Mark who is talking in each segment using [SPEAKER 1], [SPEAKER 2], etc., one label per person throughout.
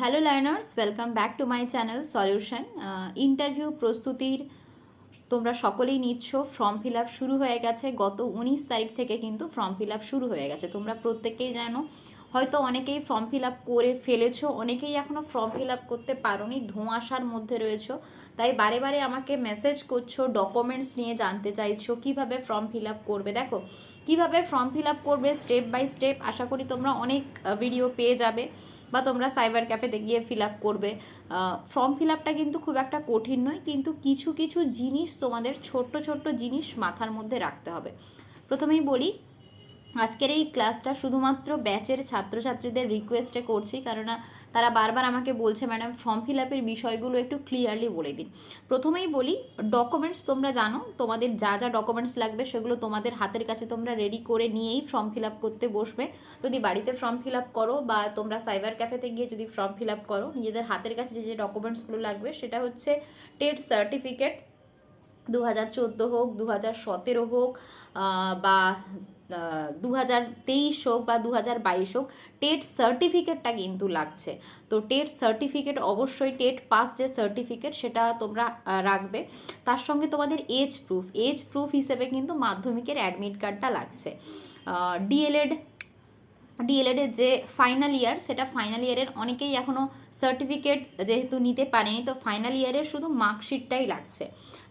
[SPEAKER 1] Hello learners welcome back to my channel solution interview প্রস্তুতির তোমরা সকলেই নিচ্ছ। ফর্ম ফিল আপ শুরু হয়ে গেছে গত উনিশ তারিখ থেকে কিন্তু ফর্ম ফিল আপ শুরু হয়ে গেছে। তোমরা প্রত্যেকেই জানো, হয়তো অনেকেই ফর্ম ফিল আপ করে ফেলেছো, অনেকেই এখনও ফর্ম ফিল আপ করতে পারোনি, ধোঁয়াশার মধ্যে রয়েছো। তাই বারে বারে আমাকে মেসেজ করছ ডকুমেন্টস নিয়ে জানতে চাইছো, কীভাবে ফর্ম ফিল আপ করবে? দেখো, কীভাবে ফর্ম ফিল আপ করবে স্টেপ বাই স্টেপ আশা করি তোমরা অনেক ভিডিও পেয়ে যাবে। বা তোমরা সাইবার ক্যাফেতে গিয়ে ফিল আপ করবে। ফর্ম ফিল আপটা কিন্তু খুব একটা কঠিন নয়, কিন্তু কিছু কিছু জিনিস তোমাদের ছোট্ট ছোট্ট জিনিস মাথার মধ্যে রাখতে হবে। প্রথমেই বলি, আজকের এই ক্লাসটা শুধুমাত্র ব্যাচের ছাত্রছাত্রীদের রিকোয়েস্টে করছি কারণ তারা বারবার আমাকে বলছে, ম্যাডাম, ফর্ম ফিল আপের বিষয়গুলো একটু ক্লিয়ারলি বলে দিন। প্রথমেই বলি ডকুমেন্টস তোমরা জানো, তোমাদের যা যা ডকুমেন্টস লাগবে সেগুলো তোমাদের হাতের কাছে তোমরা রেডি করে নিয়েই ফর্ম ফিল আপ করতে বসবে। যদি বাড়িতে ফর্ম ফিল আপ করো বা তোমরা সাইবার ক্যাফেতে গিয়ে যদি ফর্ম ফিল আপ করো, নিজেদের হাতের কাছে যে যে ডকুমেন্টসগুলো লাগবে সেটা হচ্ছে টেট সার্টিফিকেট দু হাজার চোদ্দ হোক দু হাজার সতেরো হোক বা দু হাজার তেইশ হোক বা দু হাজার বাইশ হোক টেট সার্টিফিকেটটা কিন্তু লাগছে। তো টেট সার্টিফিকেট অবশ্যই টেট পাস যে সার্টিফিকেট সেটা তোমরা রাখবে। তার সঙ্গে তোমাদের এজ প্রুফ এজ প্রুফ হিসেবে কিন্তু মাধ্যমিকের অ্যাডমিট কার্ডটা লাগছে। ডিএলএড ডিএলএডের যে ফাইনাল ইয়ার সেটা ফাইনাল ইয়ারের অনেকেই এখনও সার্টিফিকেট যেহেতু নিতে পারেনি, তো ফাইনাল ইয়ারের শুধু মার্কশিটটাই লাগছে।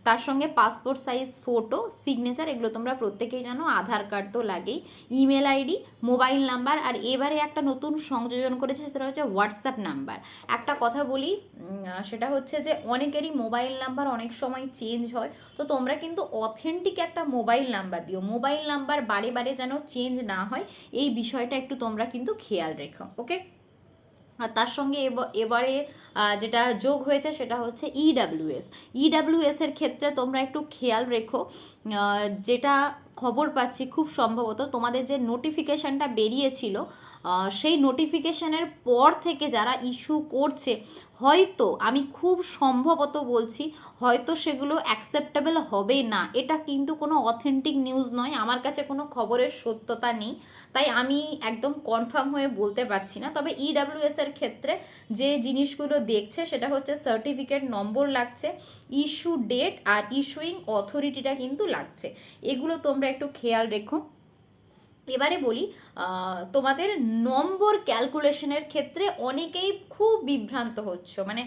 [SPEAKER 1] তার সঙ্গে পাসপোর্ট সাইজ ফটো সিগনেচার এগুলো তোমরা প্রত্যেকেই জানো, আধার কার্ড তো লাগেই। ইমেল আইডি মোবাইল নাম্বার আর এবারে একটা নতুন সংযোজন করেছে, সেটা হচ্ছে হোয়াটসঅ্যাপ নাম্বার একটা কথা বলি সেটা হচ্ছে যে অনেকেরই মোবাইল নাম্বার অনেক সময় চেঞ্জ হয়, তো তোমরা কিন্তু অথেন্টিক একটা মোবাইল নাম্বার দিও। মোবাইল নাম্বার বারে বারে যেন চেঞ্জ না হয়, এই বিষয়টা একটু তোমরা কিন্তু খেয়াল রেখো ওকে আর তার সঙ্গে এবারে যেটা যোগ হয়েছে সেটা হচ্ছে ইডাব্লিউএস ইডাব্লিউএস এর ক্ষেত্রে তোমরা একটু খেয়াল রেখো যেটা খবর পাচ্ছি খুব সম্ভবত তোমাদের যে নোটিফিকেশানটা বেরিয়েছিল সেই নোটিফিকেশানের পর থেকে যারা ইস্যু করছে, হয়তো আমি খুব সম্ভবত বলছি, হয়তো সেগুলো অ্যাকসেপ্টেবল হবে না। এটা কিন্তু কোনো অথেন্টিক নিউজ নয়, আমার কাছে কোনো খবরের সত্যতা নেই, তাই আমি একদম কনফার্ম হয়ে বলতে পারছি না। তবে ইডাব্লিউএস এর ক্ষেত্রে যে জিনিসগুলো দেখছে, সেটা হচ্ছে সার্টিফিকেট নম্বর লাগছে ইস্যু ডেট আর ইস্যুইং অথরিটিটা কিন্তু লাগছে। এগুলো তোমরা একটু খেয়াল রেখো। এবারে বলি তোমাদের নম্বর ক্যালকুলেশনের ক্ষেত্রে অনেকেই খুব বিভ্রান্ত হচ্ছ। মানে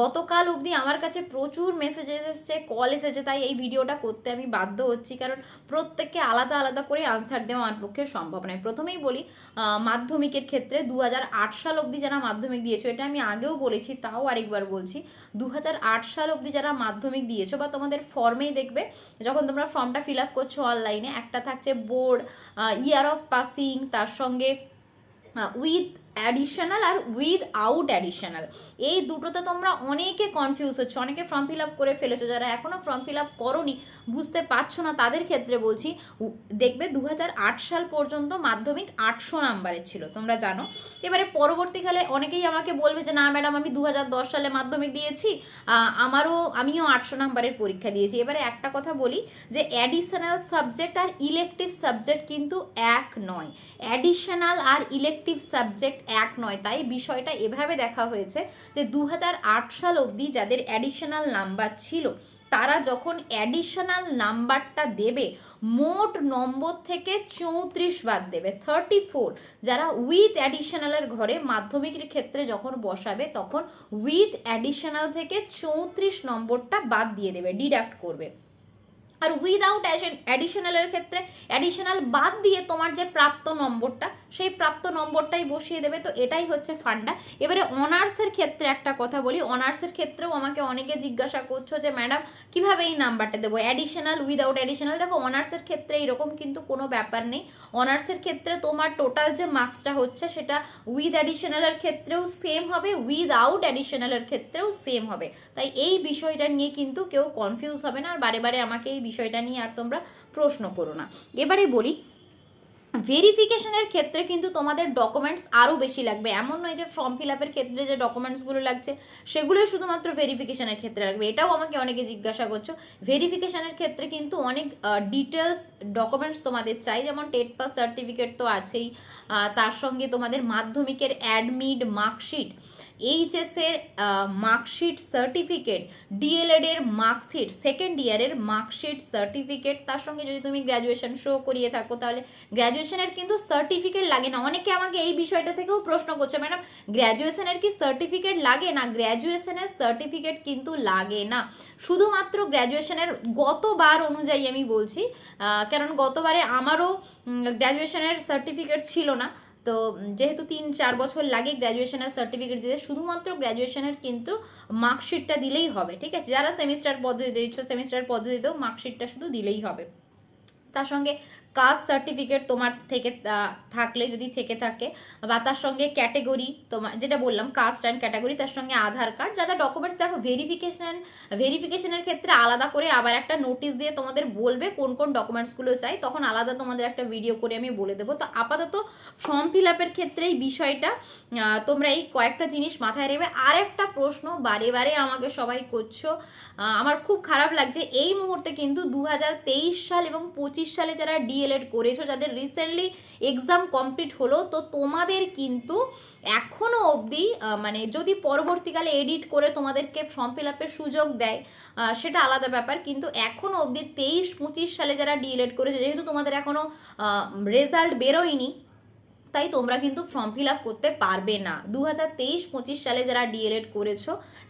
[SPEAKER 1] গতকাল অবধি আমার কাছে প্রচুর মেসেজেস এসেছে কল এসেছে, তাই এই ভিডিওটা করতে আমি বাধ্য হচ্ছি, কারণ প্রত্যেককে আলাদা আলাদা করে আনসার দেওয়া আমার পক্ষে সম্ভব নয়। প্রথমেই বলি মাধ্যমিকের ক্ষেত্রে দু হাজার আট সাল অবধি যারা মাধ্যমিক দিয়েছ, এটা আমি আগেও বলেছি, তাও আরেকবার বলছি দু হাজার আট সাল অবধি যারা মাধ্যমিক দিয়েছ বা তোমাদের ফর্মেই দেখবে, যখন তোমরা ফর্মটা ফিল আপ করছ অনলাইনে একটা থাকছে বোর্ড ইয়ার অফ পাসিং তার সঙ্গে উইথ অ্যাডিশনাল আর উইথ আউট অ্যাডিশনাল এই দুটোতে তোমরা অনেকে কনফিউজ হচ্ছে, অনেকে ফর্ম ফিল আপ করে ফেলেছো, যারা এখনও ফর্ম ফিল আপ করনি, বুঝতে পারছ না, তাদের ক্ষেত্রে বলছি দেখবে দু হাজার আট সাল পর্যন্ত মাধ্যমিক আটশো নাম্বারের ছিল, তোমরা জানো। এবারে পরবর্তীকালে অনেকেই আমাকে বলবে যে, না ম্যাডাম আমি দু হাজার দশ সালে মাধ্যমিক দিয়েছি আমারও, আমিও আটশো নাম্বারের পরীক্ষা দিয়েছি। এবারে একটা কথা বলি যে অ্যাডিশনাল সাবজেক্ট আর ইলেকটিভ সাবজেক্ট কিন্তু এক নয়। অ্যাডিশনাল আর ইলেকটিভ সাবজেক্ট এক নয়। তাই বিষয়টা এভাবে দেখা হয়েছে যে দু হাজার আট সাল অবধি যাদের অ্যাডিশনাল নাম্বার ছিল, তারা যখন অ্যাডিশনাল নাম্বারটা দেবে, মোট নম্বর থেকে চৌত্রিশ বাদ দেবে থার্টি ফোর যারা উইথ অ্যাডিশনালের ঘরে মাধ্যমিকের ক্ষেত্রে যখন বসাবে, তখন উইথ অ্যাডিশনাল থেকে চৌত্রিশ নম্বরটা বাদ দিয়ে দেবে ডিডাক্ট করবে। আর উইদাউট অ্যাডিশনালের ক্ষেত্রে অ্যাডিশনাল বাদ দিয়ে তোমার যে প্রাপ্ত নম্বরটা, সেই প্রাপ্ত নম্বরটাই বসিয়ে দেবে। তো এটাই হচ্ছে ফান্ডা এবারে অনার্সের ক্ষেত্রে একটা কথা বলি। অনার্সের ক্ষেত্রেও আমাকে অনেকে জিজ্ঞাসা করছ যে ম্যাডাম কীভাবে এই নাম্বারটা দেবো? অ্যাডিশনাল উইদাউট অ্যাডিশনাল দেখো অনার্সের ক্ষেত্রে এরকম কিন্তু কোনো ব্যাপার নেই। অনার্সের ক্ষেত্রে তোমার টোটাল যে মার্কসটা হচ্ছে, সেটা উইথ অ্যাডিশনালের ক্ষেত্রেও সেম হবে উইদাউট অ্যাডিশনালের ক্ষেত্রেও সেম হবে। তাই এই বিষয়টা নিয়ে কিন্তু কেউ কনফিউজ হবে না। আর বারে বারে আমাকে এই বিষয়টা নিয়ে আর তোমরা প্রশ্ন করো না। এবারে বলি ভেরিফিকেশনের ক্ষেত্রে কিন্তু তোমাদের ডকুমেন্টস আরও বেশি লাগবে। এমন নয় যে ফর্ম ফিল আপের ক্ষেত্রে যে ডকুমেন্টসগুলো লাগছে, সেগুলোই শুধুমাত্র ভেরিফিকেশনের ক্ষেত্রে লাগবে। এটাও আমাকে অনেকে জিজ্ঞাসা করছ। ভেরিফিকেশনের ক্ষেত্রে কিন্তু অনেক ডিটেলস ডকুমেন্টস তোমাদের চাই। যেমন টেট পাস সার্টিফিকেট তো আছেই। তার সঙ্গে তোমাদের মাধ্যমিকের অ্যাডমিট মার্কশিট এইচএসের মার্কশিট সার্টিফিকেট ডিএলএড এর মার্কশিট সেকেন্ড ইয়ারের মার্কশিট সার্টিফিকেট তার সঙ্গে যদি তুমি গ্র্যাজুয়েশন শো করিয়ে থাকো, তাহলে গ্র্যাজুয়েশনের কিন্তু সার্টিফিকেট লাগে না। অনেকে আমাকে এই বিষয়টা থেকেও প্রশ্ন করছে, ম্যাডাম গ্র্যাজুয়েশনের কি সার্টিফিকেট লাগে না? গ্র্যাজুয়েশনের সার্টিফিকেট কিন্তু লাগে না। শুধুমাত্র গ্র্যাজুয়েশনের গতবার অনুযায়ী আমি বলছি কারণ গতবারে আমারও গ্র্যাজুয়েশনের সার্টিফিকেট ছিল না। তো যেহেতু তিন, চার বছর লাগে গ্র্যাজুয়েশনের সার্টিফিকেট দিতে, শুধুমাত্র গ্র্যাজুয়েশনের কিন্তু মার্কশিটটা দিলেই হবে, ঠিক আছে? যারা সেমিস্টার পদ্ধতি দিচ্ছ সেমিস্টার পদ্ধতিতেও মার্কশিটটা শুধু দিলেই হবে। তার সঙ্গে কাস্ট সার্টিফিকেট তোমার থেকে থাকলে, যদি থেকে থাকে, বা তার সঙ্গে ক্যাটেগরি তোমার, যেটা বললাম, কাস্ট অ্যান্ড ক্যাটাগরি, তার সঙ্গে আধার কার্ড, যা যা ডকুমেন্টস দেখো ভেরিফিকেশন ভেরিফিকেশনের ক্ষেত্রে আলাদা করে আবার একটা নোটিশ দিয়ে তোমাদের বলবে কোন কোন ডকুমেন্টসগুলো চাই, তখন আলাদা তোমাদের একটা ভিডিও করে আমি বলে দেবো। তো আপাতত ফর্ম ফিল আপের ক্ষেত্রে এই বিষয়টা তোমরা এই কয়েকটা জিনিস মাথায় রেখে আর একটা প্রশ্ন বারে বারে আমাকে সবাই করছ। আমার খুব খারাপ লাগছে, এই মুহূর্তে কিন্তু দু হাজার তেইশ সাল এবং পঁচিশ সালে যারা ডিএলএড করেছ, যাদের রিসেন্টলি এক্সাম কমপ্লিট হলো, তো তোমাদের কিন্তু এখনও অবধি মানে যদি পরবর্তীকালে এডিট করে তোমাদেরকে ফর্ম ফিল আপের সুযোগ দেয় সেটা আলাদা ব্যাপার, কিন্তু এখনও অবধি তেইশ, পঁচিশ সালে যারা ডিএলএড করেছে, যেহেতু তোমাদের এখনও রেজাল্ট বেরোয়নি তাই তোমরা কিন্তু ফর্ম ফিল আপ করতে পারবে না। দু হাজার তেইশ পঁচিশ সালে যারা ডিএলএড করেছ,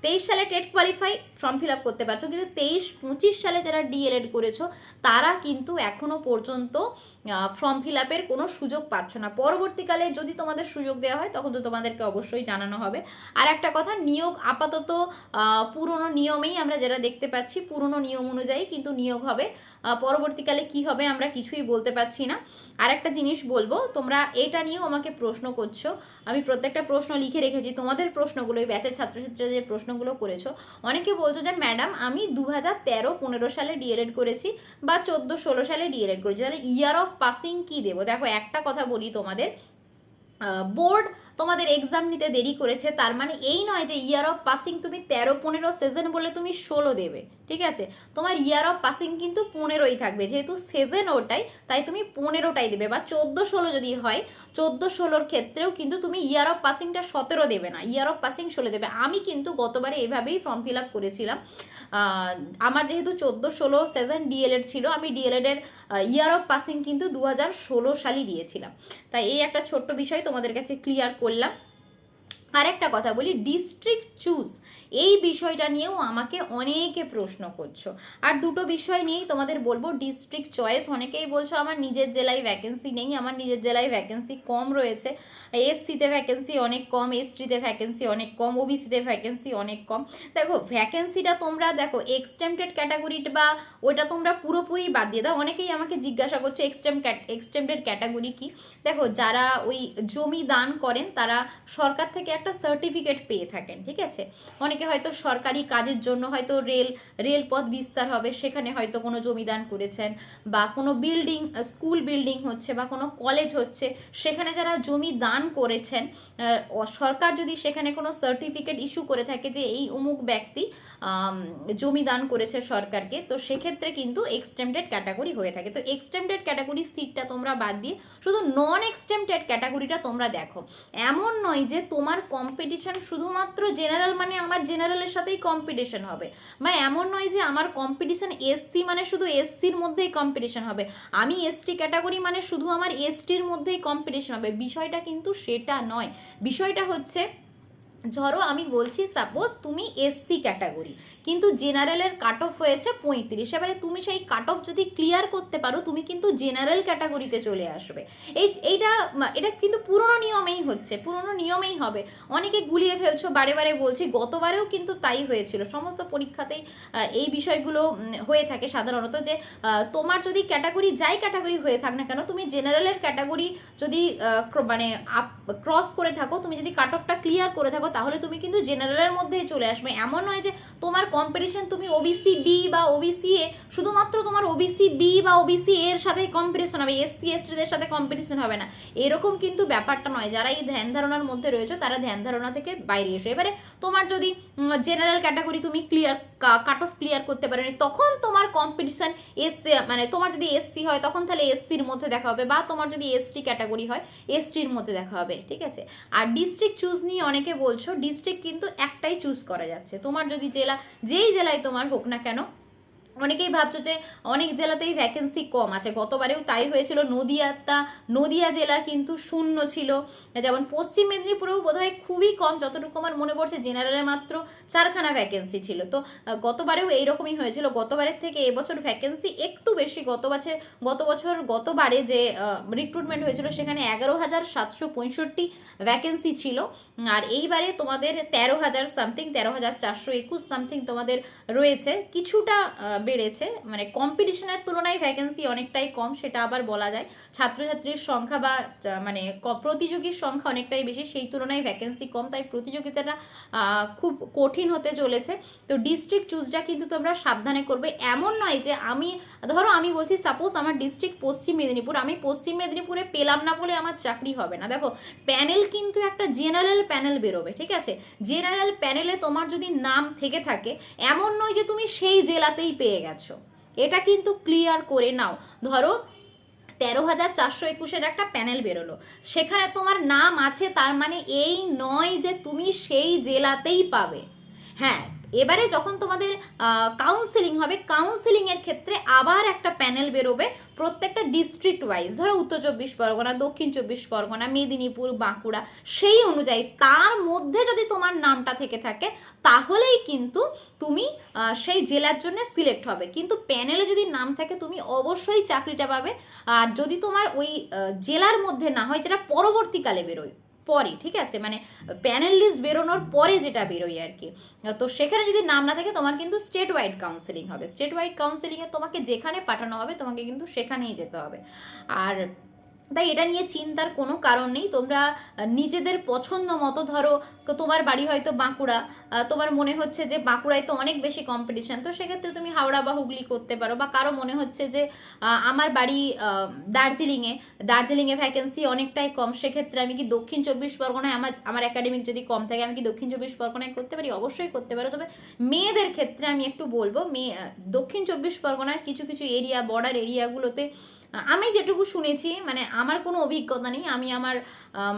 [SPEAKER 1] তেইশ সালে TET qualify form fill up করতে পারছ, কিন্তু তেইশ পঁচিশ সালে যারা ডিএলএড করেছ, তারা কিন্তু এখনও পর্যন্ত ফর্ম ফিল আপের কোনো সুযোগ পাচ্ছ না। পরবর্তীকালে যদি তোমাদের সুযোগ দেওয়া হয়, তখন তো তোমাদেরকে অবশ্যই জানানো হবে। আর একটা কথা, নিয়োগ আপাতত পুরনো নিয়মেই আমরা যেটা দেখতে পাচ্ছি, পুরনো নিয়ম অনুযায়ী কিন্তু নিয়োগ হবে। পরবর্তীকালে কি হবে আমরা কিছুই বলতে পারছি না। আর একটা জিনিস বলব, তোমরা এটা নিয়েও আমাকে প্রশ্ন করছ। আমি প্রত্যেকটা প্রশ্ন লিখে রেখেছি, তোমাদের প্রশ্নগুলো, এই ব্যাচের ছাত্রছাত্রীরা যে প্রশ্নগুলো করেছ, অনেকে বলছো যে, ম্যাডাম, আমি দু হাজার তেরো, পনেরো সালে ডিএলএড করেছি বা চোদ্দ, ষোলো সালে ডিএলএড করেছি। তাহলে ইয়ার অফ পাসিং কি দেবো? দেখো, একটা কথা বলি তোমাদের বোর্ড তোমাদের এক্সাম নিতে দেরি করেছে, তার মানে এই নয় যে ইয়ার অফ পাসিং তুমি তেরো পনেরো সেজন বলে তুমি ষোলো দেবে, ঠিক আছে? তোমার ইয়ার অফ পাসিং কিন্তু পনেরোই থাকবে, যেহেতু সেজন ওটাই, তাই তুমি পনেরোটাই দেবে, বা চোদ্দ ষোলো যদি হয়, চোদ্দ ষোলোর ক্ষেত্রেও কিন্তু তুমি ইয়ার অফ পাসিংটা সতেরো দেবে না ইয়ার অফ পাসিং ষোলো দেবে। আমি কিন্তু গতবারে এভাবেই ফর্ম ফিল আপ করেছিলাম আমার যেহেতু চোদ্দ ষোলো সেজন ডিএলএড ছিল, আমি ডিএলএড এর ইয়ার অফ পাসিং কিন্তু দু হাজার ষোলো সালই দিয়েছিলাম। তাই এই একটা ছোট্ট বিষয় তোমাদের কাছে ক্লিয়ার করলাম। আরেকটা কথা বলি ডিস্ট্রিক্ট চুজ এই বিষয়টা নিয়েও আমাকে অনেকে প্রশ্ন করছ। আর দুটো বিষয় নিয়েই তোমাদের বলব ডিস্ট্রিক্ট চয়েস অনেকেই বলছো আমার নিজের জেলায় ভ্যাকেন্সি নেই, আমার নিজের জেলায় ভ্যাকেন্সি কম রয়েছে। এসসিতে ভ্যাকেন্সি অনেক কম এসটিতে ভ্যাকেন্সি অনেক কম ওবিসিতে ভ্যাকেন্সি অনেক কম। দেখো ভ্যাকেন্সিটা তোমরা দেখো এক্সটেম্পটেড ক্যাটাগরি বা ওইটা তোমরা পুরোপুরি বাদ দিয়ে দাও। অনেকেই আমাকে জিজ্ঞাসা করছে এক্সটেম এক্সটেম্পটেড ক্যাটাগরি কি? দেখো, যারা ওই জমি দান করেন, তারা সরকার থেকে একটা সার্টিফিকেট পেয়ে থাকেন, ঠিক আছে? অনেকে হয়তো সরকারি কাজের জন্য হয়তো রেল, রেলপথ বিস্তার হবে, সেখানে হয়তো কোনো জমিদান করেছেন বা কোনো বিল্ডিং স্কুল বিল্ডিং হচ্ছে বা কোনো কলেজ হচ্ছে, সেখানে যারা জমি দান করেছেন সরকার যদি সেখানে কোনো সার্টিফিকেট ইস্যু করে থাকে যে এই অমুক ব্যক্তি জমি দান করেছে সরকারকে, তো সেক্ষেত্রে কিন্তু এক্সটেম্পটেড ক্যাটাগরি হয়ে থাকে। তো এক্সটেম্পটেড ক্যাটাগরি সিটটা তোমরা বাদ দিয়ে শুধু নন এক্সটেম্পটেড ক্যাটাগরিটা তোমরা দেখো। এমন নয় যে তোমার কম্পিটিশন শুধুমাত্র জেনারেল মানে আমার জেনারেলের সাথেই কম্পিটিশন হবে। বা এমন নয় যে আমার কম্পিটিশন এসসি মানে শুধু এসসির মধ্যেই কম্পিটিশন হবে। আমি এসটি ক্যাটাগরি মানে শুধু আমার এসটির মধ্যেই কম্পিটিশন হবে। বিষয়টা কিন্তু সেটা নয়। বিষয়টা হচ্ছে, ধরো আমি বলছি সাপোজ তুমি এসসি ক্যাটাগরি কিন্তু জেনারেলের কাট অফ হয়েছে পঁয়ত্রিশ। এবারে তুমি সেই কাট অফ যদি ক্লিয়ার করতে পারো, তুমি কিন্তু জেনারেল ক্যাটাগরিতে চলে আসবে। এই, এইটা এটা কিন্তু পুরনো নিয়মেই হচ্ছে, পুরনো নিয়মেই হবে। অনেকে গুলিয়ে ফেলছো, বারে বারে বলছি, গতবারেও কিন্তু তাই হয়েছিল। সমস্ত পরীক্ষাতেই এই বিষয়গুলো হয়ে থাকে সাধারণত যে তোমার যদি ক্যাটাগরি যাই ক্যাটাগরি হয়ে থাক না কেন, তুমি জেনারেলের ক্যাটাগরি যদি মানে আপ ক্রস করে থাকো, তুমি যদি কাট অফটা ক্লিয়ার করে থাকো, তাহলে তুমি কিন্তু জেনারেলের মধ্যেই চলে আসবে। এমন নয় যে তোমার কম্পিটিশন তুমি ওবিসি বি বা ওবিসি এ শুধুমাত্র তোমার ওবিসি বি বা ওবিসি এর সাথে কম্পিটিশন হবে এসসি এসটিদের সাথে কম্পিটিশন হবে না। এরকম কিন্তু ব্যাপারটা নয়, যারা এই ধ্যান ধারণার মধ্যে রয়েছে, তারা ধ্যান ধারণা থেকে বাইরে এসো। এবারে তোমার যদি জেনারেল ক্যাটাগরি তুমি ক্লিয়ার কাট অফ ক্লিয়ার করতে পারেনি, তখন তোমার কম্পিটিশন এসসি মানে তোমার যদি এসসি হয়, তখন তাহলে এসসির মধ্যে দেখা হবে, বা তোমার যদি এসটি ক্যাটাগরি হয় এসটির মধ্যে দেখা হবে, ঠিক আছে? আর ডিস্ট্রিক্ট চুজ নিয়ে অনেকে বলছো ডিস্ট্রিক্ট কিন্তু একটাই চুজ করা যাচ্ছে। তোমার যদি জেলা, যেই জেলায় তোমার হোক না কেন অনেকেই ভাবছ যে অনেক জেলাতেই ভ্যাকেন্সি কম আছে, গতবারেও তাই হয়েছিল। নদিয়াটা, নদিয়া জেলা কিন্তু শূন্য ছিল। যেমন পশ্চিম মেদিনীপুরেও বোধহয় খুবই কম, যতটুকু আমার মনে পড়ছে জেনারেলে মাত্র চারখানা ভ্যাকেন্সি ছিল। তো গতবারেও এইরকমই হয়েছিল। গতবারের থেকে এবছর ভ্যাকেন্সি একটু বেশি। গত বছর গত বছর, গতবারে যে রিক্রুটমেন্ট হয়েছিল, সেখানে এগারো হাজার সাতশো পঁয়ষট্টি ভ্যাকেন্সি ছিল। আর এইবারে তোমাদের তেরো হাজার সামথিং তেরো হাজার চারশো একুশ সামথিং তোমাদের রয়েছে। কিছুটা বেড়েছে মানে কম্পিটিশনের তুলনায় ভ্যাকেন্সি অনেকটাই কম, সেটা আবার বলা যায়। ছাত্রছাত্রীর সংখ্যা বা মানে প্রতিযোগীর সংখ্যা অনেকটাই বেশি, সেই তুলনায় ভ্যাকেন্সি কম, তাই প্রতিযোগিতাটা খুব কঠিন হতে চলেছে। তো ডিস্ট্রিক্ট চুজটা কিন্তু তোমরা সাবধানে করবে। এমন নয় যে আমি, ধরো আমি বলছি সাপোজ আমার ডিস্ট্রিক্ট পশ্চিম মেদিনীপুর, আমি পশ্চিম মেদিনীপুরে পেলাম না বলে আমার চাকরি হবে না। দেখো প্যানেল কিন্তু একটা জেনারেল প্যানেল বেরোবে, ঠিক আছে? জেনারেল প্যানেলে তোমার যদি নাম থেকে থাকে, এমন নয় যে তুমি সেই জেলাতেই পেয়ে গেছো। এটা কিন্তু ক্লিয়ার করে নাও। ধরো, তেরো হাজার চারশো একুশের একটা প্যানেল বেরোলো। সেখানে তোমার নাম আছে, তার মানে এই নয় যে তুমি সেই জেলাতেই পাবে। হ্যাঁ এবারে যখন তোমাদের কাউন্সেলিং হবে কাউন্সিলিংয়ের ক্ষেত্রে আবার একটা প্যানেল বেরোবে। প্রত্যেকটা ডিস্ট্রিক্ট ওয়াইজ ধরো উত্তর চব্বিশ পরগনা, দক্ষিণ চব্বিশ পরগনা, মেদিনীপুর, বাঁকুড়া, সেই অনুযায়ী তার মধ্যে যদি তোমার নামটা থেকে থাকে, তাহলেই কিন্তু তুমি সেই জেলার জন্য সিলেক্ট হবে। কিন্তু প্যানেলে যদি নাম থাকে, তুমি অবশ্যই চাকরিটা পাবে। আর যদি তোমার ওই জেলার মধ্যে না হয়, যেটা পরবর্তীকালে বেরোয় পরে ঠিক আছে? মানে প্যানেল লিস্ট বেরোনোর পরে যেটা বেরোয় আর কি। তো সেখানে যদি নাম না থাকে, তোমার কিন্তু স্টেট ওয়াইড কাউন্সেলিং হবে। স্টেট ওয়াইড কাউন্সেলিংয়ে তোমাকে যেখানে পাঠানো হবে, তোমাকে কিন্তু সেখানেই যেতে হবে। আর তাই এটা নিয়ে চিন্তার কোনো কারণ নেই। তোমরা নিজেদের পছন্দ মতো ধরো, তোমার বাড়ি হয়তো বাঁকুড়া তোমার মনে হচ্ছে যে বাঁকুড়ায় তো অনেক বেশি কম্পিটিশন তো সেক্ষেত্রে তুমি হাওড়া বা হুগলি করতে পারো বা কারও মনে হচ্ছে যে আমার বাড়ি দার্জিলিংয়ে দার্জিলিংয়ে ভ্যাকেন্সি অনেকটাই কম, সেক্ষেত্রে আমি কি দক্ষিণ চব্বিশ পরগনায় আমার আমার একাডেমিক যদি কম থাকে, আমি কি দক্ষিণ চব্বিশ পরগনায় করতে পারি? অবশ্যই করতে পারো। তবে মেয়েদের ক্ষেত্রে আমি একটু বলব, মেয়ে দক্ষিণ চব্বিশ পরগনার কিছু কিছু এরিয়া বর্ডার এরিয়াগুলোতে আমি যেটুকু শুনেছি মানে আমার কোনো অভিজ্ঞতা নেই, আমি আমার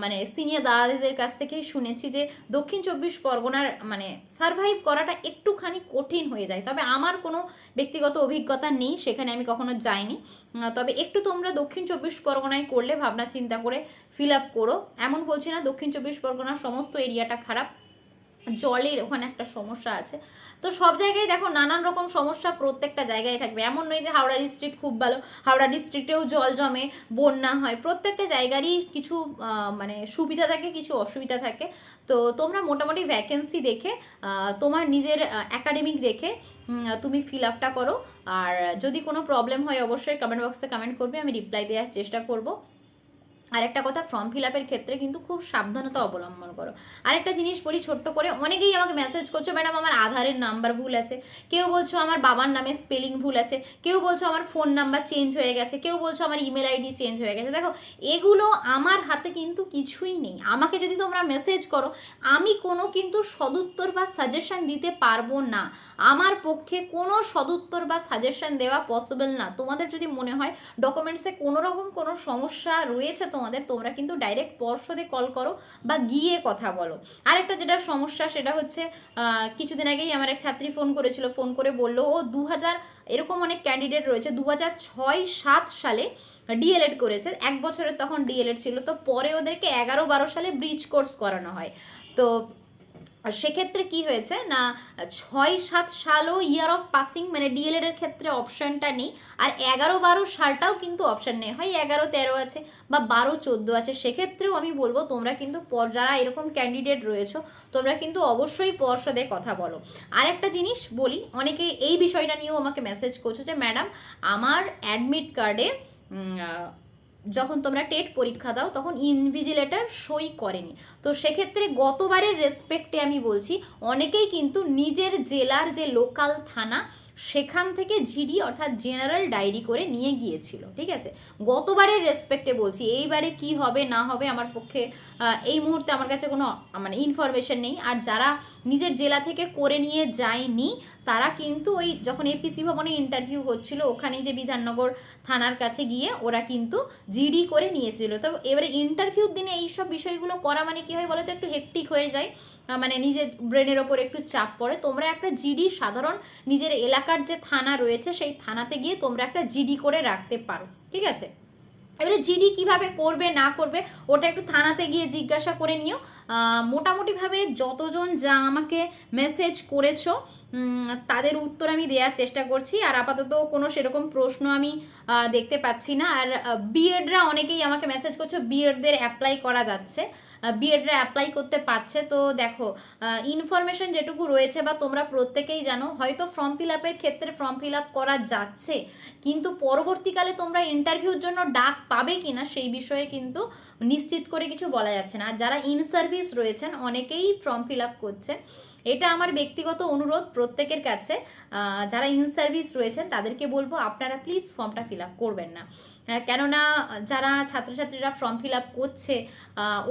[SPEAKER 1] মানে সিনিয়র দাদাদের কাছ থেকেই শুনেছি যে দক্ষিণ চব্বিশ পরগনার মানে সারভাইভ করাটা একটুখানি কঠিন হয়ে যায়। তবে আমার কোনো ব্যক্তিগত অভিজ্ঞতা নেই, সেখানে আমি কখনো যাইনি। তবে একটু তোমরা দক্ষিণ চব্বিশ পরগনায় করলে ভাবনা চিন্তা করে ফিল আপ করো। এমন বলছি না, দক্ষিণ চব্বিশ পরগনার সমস্ত এরিয়াটা খারাপ। জলের ওখানে একটা সমস্যা আছে। তো সব জায়গায় দেখো নানান রকম সমস্যা প্রত্যেকটা জায়গায় থাকবে। এমন নয় যে হাওড়া ডিস্ট্রিক্ট খুব ভালো। হাওড়া ডিস্ট্রিক্টেও জল জমে, বন্যা হয়। প্রত্যেকটা জায়গারই কিছু মানে সুবিধা থাকে, কিছু অসুবিধা থাকে। তো তোমরা মোটামুটি ভ্যাকেন্সি দেখে তোমার নিজের একাডেমিক দেখে তুমি ফিল আপটা করো। আর যদি কোনো প্রবলেম হয়, অবশ্যই কমেন্ট বক্সে কমেন্ট করবে। আমি রিপ্লাই দেওয়ার চেষ্টা করব। আরেকটা কথা ফর্ম ফিল আপের ক্ষেত্রে কিন্তু খুব সাবধানতা অবলম্বন করো। আরেকটা জিনিস বলি, ছোট্ট করে, অনেকেই আমাকে মেসেজ করছ ম্যাডাম আমার আধারের নাম্বার ভুল আছে। কেউ বলছো, আমার বাবার নামে স্পেলিং ভুল আছে। কেউ বলছো, আমার ফোন নাম্বার চেঞ্জ হয়ে গেছে। কেউ বলছো, আমার ইমেল আইডি চেঞ্জ হয়ে গেছে। দেখো, এগুলো আমার হাতে কিন্তু কিছুই নেই। আমাকে যদি তোমরা মেসেজ করো, আমি কোনো কিন্তু সদুত্তর বা সাজেশন দিতে পারব না। আমার পক্ষে কোনো সদুত্তর বা সাজেশন দেওয়া পসিবল না। তোমাদের যদি মনে হয় ডকুমেন্টসে কোনো রকম কোনো সমস্যা রয়েছে তোমাদের, তোমরা কিন্তু ডাইরেক্ট পর্ষদে কল করো বা গিয়ে কথা বলো। আরেকটা যেটা সমস্যা, সেটা হচ্ছে কিছুদিন আগেই আমার এক ছাত্রী ফোন করেছিল ফোন করে বলল, ও দু হাজার এরকম অনেক ক্যান্ডিডেট রয়েছে দু হাজার ছয়, সাত সালে ডিএলএড করেছে, এক বছরের তখন ডিএলএড ছিল, তো পরে ওদেরকে এগারো, বারো সালে ব্রিজ কোর্স করানো হয়। তো আর সেক্ষেত্রে কি হয়েছে? না, ছয় সাত সালও ইয়ার অফ পাসিং মানে ডিএলএড এর ক্ষেত্রে অপশনটা নেই। আর এগারো বারো সালটাও কিন্তু অপশন নেই। হয় এগারো তেরো আছে বা বারো চোদ্দ আছে, সেক্ষেত্রেও আমি বলব তোমরা কিন্তু যারা এরকম ক্যান্ডিডেট রয়েছো, তোমরা কিন্তু অবশ্যই পর্ষদে কথা বলো। আর একটা জিনিস বলি, অনেকে এই বিষয়টা নিয়েও আমাকে মেসেজ করছ যে, ম্যাডাম, আমার অ্যাডমিট কার্ডে যখন তোমরা টেট পরীক্ষা দাও, তখন ইনভিজিলেটার সই করেনি। তো সেক্ষেত্রে গতবারের রেসপেক্টে আমি বলছি, অনেকেই কিন্তু নিজের জেলার যে লোকাল থানা সেখান থেকে জিডি অর্থাৎ জেনারেল ডায়েরি করে নিয়ে গিয়েছিল, ঠিক আছে? গতবারের রেসপেক্টে বলছি, এইবারে কি হবে, না হবে আমার পক্ষে এই মুহূর্তে আমার কাছে কোনো মানে ইনফরমেশন নেই। আর যারা নিজের জেলা থেকে করে নিয়ে যায়নি, তারা কিন্তু ওই যখন এপিসি ভবনে ইন্টারভিউ হচ্ছিল ওখানে যে বিধাননগর থানার কাছে গিয়ে ওরা কিন্তু জিডি করে নিয়েছিল তো এবারে ইন্টারভিউর দিনে এই সব বিষয়গুলো করা মানে কি হয় বলো তো একটু হেকটিক হয়ে যায়। মানে নিজের ব্রেনের ওপর একটু চাপ পড়ে। তোমরা একটা জিডি, সাধারণ নিজের এলাকার যে থানা রয়েছে, সেই থানাতে গিয়ে তোমরা একটা জিডি করে রাখতে পারো, ঠিক আছে? এবারে জিডি কীভাবে করবে, না করবে, ওটা একটু থানাতে গিয়ে জিজ্ঞাসা করে নিও। মোটামুটিভাবে যতজন যা আমাকে মেসেজ করেছ তাদের উত্তর আমি দেওয়ার চেষ্টা করছি। আর আপাতত কোনো সেরকম প্রশ্ন আমি দেখতে পাচ্ছি না। আর বিএডরা অনেকেই আমাকে মেসেজ করছ বিএডদের অ্যাপ্লাই করা যাচ্ছে। বিএডরা অ্যাপ্লাই করতে পারছে। তো দেখো ইনফরমেশন যেটুকু রয়েছে বা তোমরা প্রত্যেকেই জানো, হয়তো ফর্ম ফিল আপের ক্ষেত্রে ফর্ম ফিল আপ করা যাচ্ছে, কিন্তু পরবর্তীকালে তোমরা ইন্টারভিউর জন্য ডাক পাবে কি না সেই বিষয়ে কিন্তু নিশ্চিত করে কিছু বলা যাচ্ছে না। আর যারা ইন সার্ভিস রয়েছেন, অনেকেই ফর্ম ফিল আপ করছেন এটা আমার ব্যক্তিগত অনুরোধ প্রত্যেকের কাছে। যারা ইন সার্ভিস রয়েছেন, তাদেরকে বলব আপনারা প্লিজ ফর্মটা ফিল আপ করবেন না। কেননা যারা ছাত্রছাত্রীরা ফর্ম ফিল আপ করছে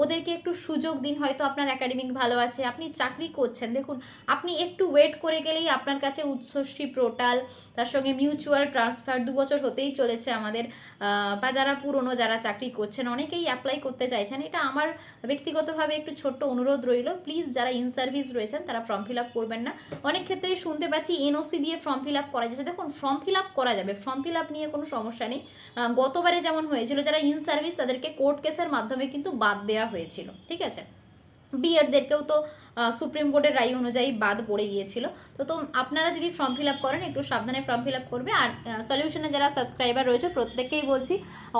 [SPEAKER 1] ওদেরকে একটু সুযোগ দিন, হয়তো আপনার একাডেমিক ভালো আছে, আপনি চাকরি করছেন। দেখুন, আপনি একটু ওয়েট করে গেলেই আপনার কাছে উচ্ছ্বসী পোর্টাল তার সঙ্গে মিউচুয়াল ট্রান্সফার দু বছর হতেই চলেছে আমাদের বা যারা পুরনো, যারা চাকরি করছেন, অনেকেই অ্যাপ্লাই করতে চাইছেন। এটা আমার ব্যক্তিগতভাবে একটু ছোট্ট অনুরোধ রইল। প্লিজ যারা ইন সার্ভিস রয়েছেন, তারা ফর্ম ফিল আপ করবেন না। অনেক ক্ষেত্রে শুনতে পাচ্ছি এনওসি দিয়ে ফর্ম ফিল আপ করা যাচ্ছে। দেখুন ফর্ম ফিল আপ করা যাবে। ফর্ম ফিল আপ নিয়ে কোনো সমস্যা নেই। গতবারে যেমন হয়েছিল, যারা ইন সার্ভিস তাদেরকে কোর্ট কেসের মাধ্যমে কিন্তু বাদ দেওয়া হয়েছিল, ঠিক আছে? বিএডদেরকেও তো সুপ্রিম কোর্টের রায় অনুযায়ী বাদ পড়ে গিয়েছিল। তো তো আপনারা যদি ফর্ম ফিল আপ করেন, একটু সাবধানে ফর্ম ফিল আপ করবে। আর সলিউশনে যারা সাবস্ক্রাইবার রয়েছে, প্রত্যেককেই বলছি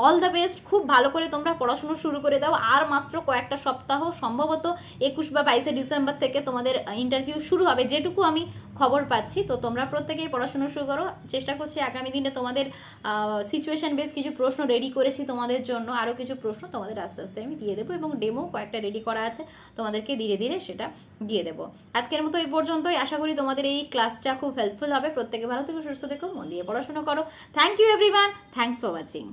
[SPEAKER 1] অল দ্য বেস্ট খুব ভালো করে তোমরা পড়াশুনো শুরু করে দাও। আর মাত্র কয়েকটা সপ্তাহ, সম্ভবত একুশ বা বাইশে ডিসেম্বর থেকে তোমাদের ইন্টারভিউ শুরু হবে। যেটুকু আমি খবর পাচ্ছি। তো তোমরা প্রত্যেকেই পড়াশুনো শুরু করো। চেষ্টা করছি আগামী দিনে তোমাদের সিচুয়েশন বেস কিছু প্রশ্ন রেডি করেছি তোমাদের জন্য। আরও কিছু প্রশ্ন তোমাদের আস্তে আস্তে আমি দিয়ে দেবো এবং ডেমো কয়েকটা রেডি করা আছে, তোমাদেরকে ধীরে ধীরে সেটা দিয়ে দেবো। আজকের মতো এই পর্যন্তই। আশা করি তোমাদের এই ক্লাসটা খুব হেল্পফুল হবে। প্রত্যেকে ভালো থেকে, সুস্থ থেকো, মন দিয়ে পড়াশোনা করো। Thank you everyone thanks for watching